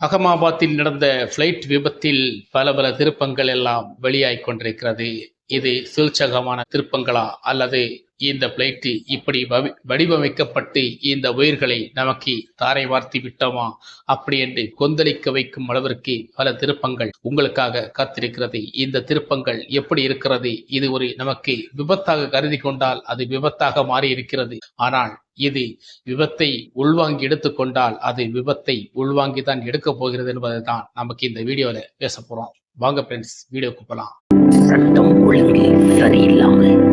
அகமாபாத்தில் நடந்த பிளைட் விபத்தில் பல பல திருப்பங்கள் எல்லாம் வெளியாகிக் கொண்டிருக்கிறது. இது சூழ்ச்சகமான திருப்பங்களா அல்லது இந்த பிளேட்டு இப்படி வவி- வடிவமைக்கப்பட்டு இந்த உயிர்களை நமக்கு தாரை வார்த்தி விட்டோமா? அப்படி என்று கொந்தளிக்க வைக்கும் அளவிற்கு பல திருப்பங்கள் உங்களுக்காக காத்திருக்கிறது. இந்த திருப்பங்கள் எப்படி இருக்கிறது? இது ஒரு நமக்கு விபத்தாக கருதி கொண்டால் அது விபத்தாக மாறி இருக்கிறது. ஆனால் இது விபத்தை உள்வாங்கி எடுத்துக்கொண்டால் அது விபத்தை உள்வாங்கி தான் எடுக்க போகிறது என்பதை தான் நமக்கு இந்த வீடியோல பேச போறோம். வாங்க ஃப்ரெண்ட்ஸ் வீடியோக்கு கூப்பலாம் சட்டம் ஒழுங்கு சரியில்லாமல்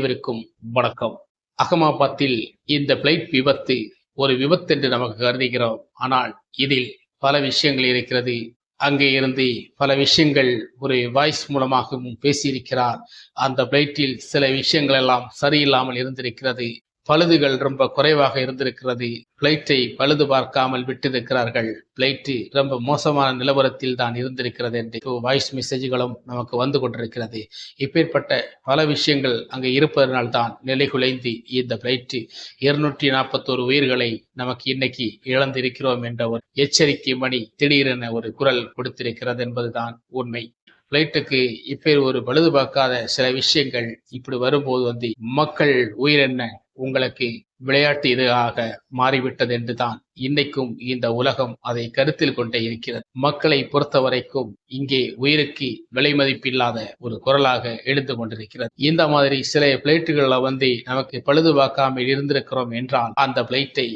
அனைவருக்கும் வணக்கம். அகமாபாத்தில் இந்த பிளைட் விபத்து ஒரு விபத்து என்று நமக்கு கருதுகிறோம். ஆனால் இதில் பல விஷயங்கள் இருக்கிறது. அங்கே இருந்து பல விஷயங்கள் ஒரு வாய்ஸ் மூலமாகவும் பேசியிருக்கிறார். அந்த பிளைட்டில் சில விஷயங்கள் எல்லாம் சரியில்லாமல் இருந்திருக்கிறது. பழுதுகள் ரொம்ப குறைவாக இருந்திருக்கிறது. பிளைட்டை பழுது பார்க்காமல் விட்டிருக்கிறார்கள். பிளைட்டு ரொம்ப மோசமான நிலவரத்தில் தான் இருந்திருக்கிறது என்று வாய்ஸ் மெசேஜ்களும் நமக்கு வந்து கொண்டிருக்கிறது. இப்பேற்பட்ட பல விஷயங்கள் அங்கே இருப்பதனால் தான் நிலைகுலைந்து இந்த பிளைட்டு இருநூற்றி நாற்பத்தோரு உயிர்களை நமக்கு இன்னைக்கு இழந்திருக்கிறோம் என்ற ஒரு எச்சரிக்கை மணி திடீரென ஒரு குரல் கொடுத்திருக்கிறது என்பதுதான் உண்மை. பிளைட்டுக்கு இப்பேர் ஒரு பழுது பார்க்காத சில விஷயங்கள் இப்படி வரும்போது வந்து மக்கள் உயிரென்ன உங்களுக்கு விளையாட்டு இதாக மாறிவிட்டது என்றுதான் இன்னைக்கும் இந்த உலகம் அதை கருத்தில் கொண்டே இருக்கிறது. மக்களை பொறுத்த வரைக்கும் இங்கே உயிருக்கு விலை மதிப்பில்லாத ஒரு குரலாக எழுந்து கொண்டிருக்கிறது. இந்த மாதிரி சில பிளேட்டுகளில் வந்து நமக்கு பழுது பார்க்காமல் இருந்திருக்கிறோம் என்றால் அந்த பிளேட்டை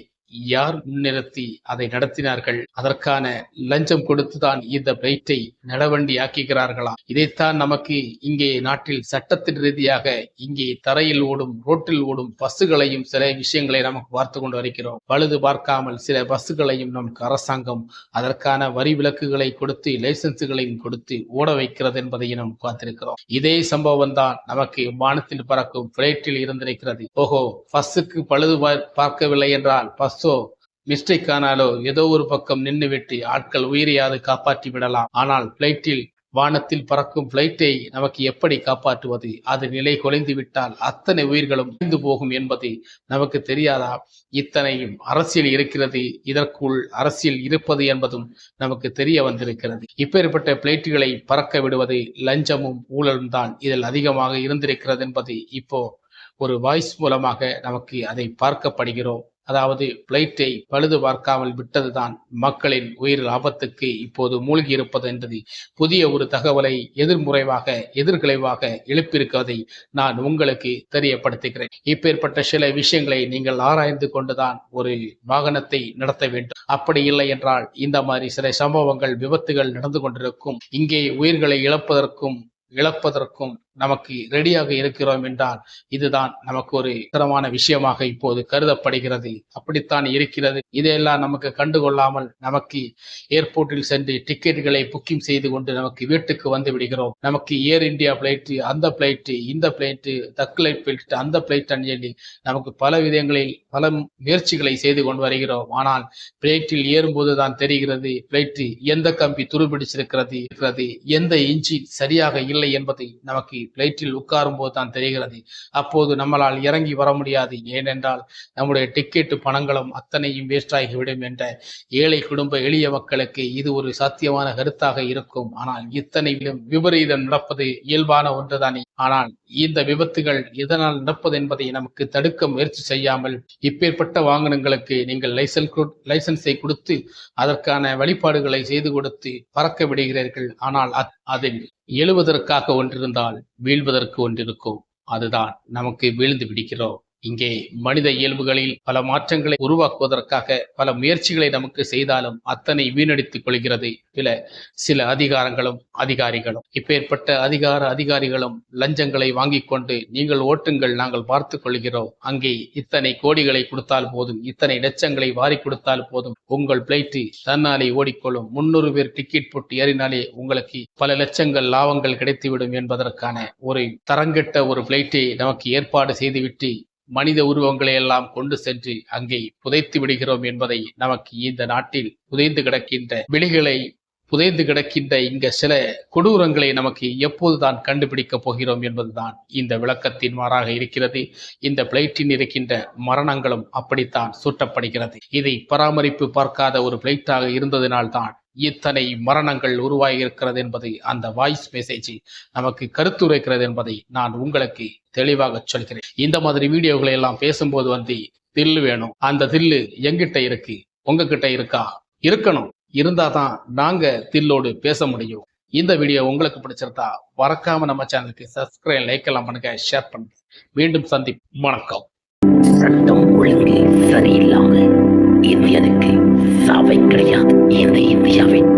யார் முன்னிறுத்தி அதை நடத்தினார்கள்? அதற்கான லஞ்சம் கொடுத்துதான் இந்த பிளைட்டை நடவண்டி ஆக்குகிறார்களா இதைத்தான் நமக்கு இங்கே நாட்டில் சட்டத்தின் ரீதியாக இங்கே தரையில் ஓடும் ரோட்டில் ஓடும் பஸ்ஸுகளையும் சில விஷயங்களை நமக்கு பார்த்து கொண்டு வருகிறோம். பழுது பார்க்காமல் சில பஸ்ஸுகளையும் நமக்கு அரசாங்கம் அதற்கான வரி விலக்குகளை கொடுத்து லைசன்ஸுகளையும் கொடுத்து ஓட வைக்கிறது என்பதையும் நாம் பார்த்திருக்கிறோம். இதே சம்பவம் தான் நமக்கு வானத்தில் பறக்கும் பிளைட்டில் இருந்திருக்கிறது. ஓஹோ பஸ்ஸுக்கு பழுது பார்- பார்க்கவில்லை என்றால் பஸ் பஸ்ஸோ மிஸ்டேக் ஆனாலோ ஏதோ ஒரு பக்கம் நின்றுவிட்டு ஆட்கள் உயிரையாவது காப்பாற்றி விடலாம். ஆனால் பிளைட்டில் வானத்தில் பறக்கும் பிளைட்டை நமக்கு எப்படி காப்பாற்றுவது? அது நிலை குலைந்து விட்டால் அத்தனை உயிர்களும் அழிந்து போகும் என்பது நமக்கு தெரியாதா? இத்தனையும் அரசியல் இருக்கிறது. இதற்குள் அரசியல் இருப்பது என்பதும் நமக்கு தெரிய வந்திருக்கிறது. இப்பேற்பட்ட பிளைட்டுகளை பறக்க விடுவது லஞ்சமும் ஊழலும் தான் இதில் அதிகமாக இருந்திருக்கிறது என்பது இப்போ ஒரு வாய்ஸ் மூலமாக நமக்கு அதை பார்க்கப்படுகிறோம். அதாவது பிளைட்டை பழுது பார்க்காமல் விட்டதுதான் மக்களின் உயிர் ஆபத்துக்கு இப்போது மூழ்கி இருப்பது என்பது புதிய ஒரு தகவலை எதிர்முறைவாக எதிர்கிளைவாக எழுப்பியிருப்பதை நான் உங்களுக்கு தெரியப்படுத்துகிறேன். இப்பேற்பட்ட சில விஷயங்களை நீங்கள் ஆராய்ந்து கொண்டுதான் ஒரு வாகனத்தை நடத்த வேண்டும். அப்படி இல்லை என்றால் இந்த மாதிரி சில சம்பவங்கள் விபத்துகள் நடந்து கொண்டிருக்கும். இங்கே உயிர்களை இழப்பதற்கும் இழப்பதற்கும் நமக்கு ரெடியாக இருக்கிறோம் என்றால் இதுதான் நமக்கு ஒரு தரமான விஷயமாக இப்போது கருதப்படுகிறது. அப்படித்தான் இருக்கிறது. இதையெல்லாம் நமக்கு கண்டுகொள்ளாமல் நமக்கு ஏர்போர்ட்டில் சென்று டிக்கெட்டுகளை புக்கிங் செய்து கொண்டு நமக்கு வீட்டுக்கு வந்து விடுகிறோம். நமக்கு ஏர் இந்தியா பிளைட்டு அந்த பிளைட்டு இந்த பிளைட்டு தக்கலை பிளைட் அந்த பிளைட் சொல்லி நமக்கு பல விதங்களில் பல முயற்சிகளை செய்து கொண்டு வருகிறோம். ஆனால் பிளைட்டில் ஏறும்போது தான் தெரிகிறது பிளைட்டு எந்த கம்பி துருபிடிச்சிருக்கிறது இருக்கிறது எந்த இன்ஜின் சரியாக இல்லை என்பதை நமக்கு பிளைட்டில் உட்காரும் போது தான் தெரிகிறது. அப்போது நம்மளால் இறங்கி வர முடியாது. ஏனென்றால் நம்முடைய டிக்கெட்டு பணங்களும் அத்தனையும் வேஸ்ட் ஆகிவிடும் என்ற ஏழை குடும்ப எளிய மக்களுக்கு இது ஒரு சாத்தியமான கருத்தாக இருக்கும். ஆனால் இத்தனையிலும் விபரீதம் நடப்பது இயல்பான ஒன்றுதானே. ஆனால் இந்த விபத்துகள் எதனால் நடப்பது என்பதை நமக்கு தடுக்க முயற்சி செய்யாமல் இப்பேற்பட்ட வாகனங்களுக்கு நீங்கள் லைசன்ஸ் லைசன்ஸை கொடுத்து அதற்கான வழிபாடுகளை செய்து கொடுத்து பறக்க விடுகிறீர்கள். ஆனால் அதில் எழுவதற்காக ஒன்றிருந்தால் வீழ்வதற்கு ஒன்றிருக்கும். அதுதான் நமக்கு வீழ்ந்து பிடிக்கிறோம் இங்கே மனித இயல்புகளில் பல மாற்றங்களை உருவாக்குவதற்காக பல முயற்சிகளை நமக்கு செய்தாலும் அத்தனை வீணடித்துக் கொள்கிறது. சில சில அதிகாரங்களும் அதிகாரிகளும். இப்பேற்பட்ட அதிகார அதிகாரிகளும் லஞ்சங்களை வாங்கிக் கொண்டு நீங்கள் ஓட்டுங்கள் நாங்கள் பார்த்துக் கொள்கிறோம். அங்கே இத்தனை கோடிகளை கொடுத்தால் போதும் இத்தனை லட்சங்களை வாரி கொடுத்தால் போதும். உங்கள் பிளைட்டு தன்னாலே ஓடிக்கொள்ளும். முன்னூறு பேர் டிக்கெட் போட்டு ஏறினாலே உங்களுக்கு பல லட்சங்கள் லாபங்கள் கிடைத்துவிடும் என்பதற்கான ஒரு தரங்கெட்ட ஒரு பிளைட்டை நமக்கு ஏற்பாடு செய்துவிட்டு மனித உருவங்களை எல்லாம் கொண்டு சென்று அங்கே புதைத்து விடுகிறோம் என்பதை நமக்கு இந்த நாட்டில் புதைந்து கிடக்கின்ற விழிகளை புதைந்து கிடக்கின்ற இங்க சில கொடூரங்களை நமக்கு எப்போதுதான் கண்டுபிடிக்கப் போகிறோம் என்பதுதான் இந்த விளக்கத்தின் மாறாக இருக்கிறது. இந்த பிளைட்டின் இருக்கின்ற மரணங்களும் அப்படித்தான் சூட்டப்படுகிறது. இதை பராமரிப்பு பார்க்காத ஒரு பிளைட்டாக இருந்ததினால்தான் இத்தனை மரணங்கள் உருவாகி இருக்கிறது என்பது அந்த வாய்ஸ் மெசேஜ் நமக்கு கருத்துரைக்கிறது என்பதை நான் உங்களுக்கு தெளிவாக சொல்கிறேன். இந்த மாதிரி வீடியோகளை எல்லாம் பேசும்போது வந்து தில்லு வேணும். அந்த தில்லு எங்கிட்ட இருக்கு? உங்ககிட்ட இருக்கா? இருக்கணும். இருந்தா தான் நாங்க தில்லோடு பேச முடியும். இந்த வீடியோ உங்களுக்கு பிடிச்சிருந்தா மறக்காம நம்ம சேனலுக்கு சப்ஸ்கிரைப் லைக் எல்லாம் பண்ணுங்க ஷேர் பண்ணுங்க. மீண்டும் சந்தி வணக்கம். சட்டம் ஒழுங்கு சரியில்லாமல் இந்தியனுக்கு சாவை கிடையாது. இந்த இந்தியாவின்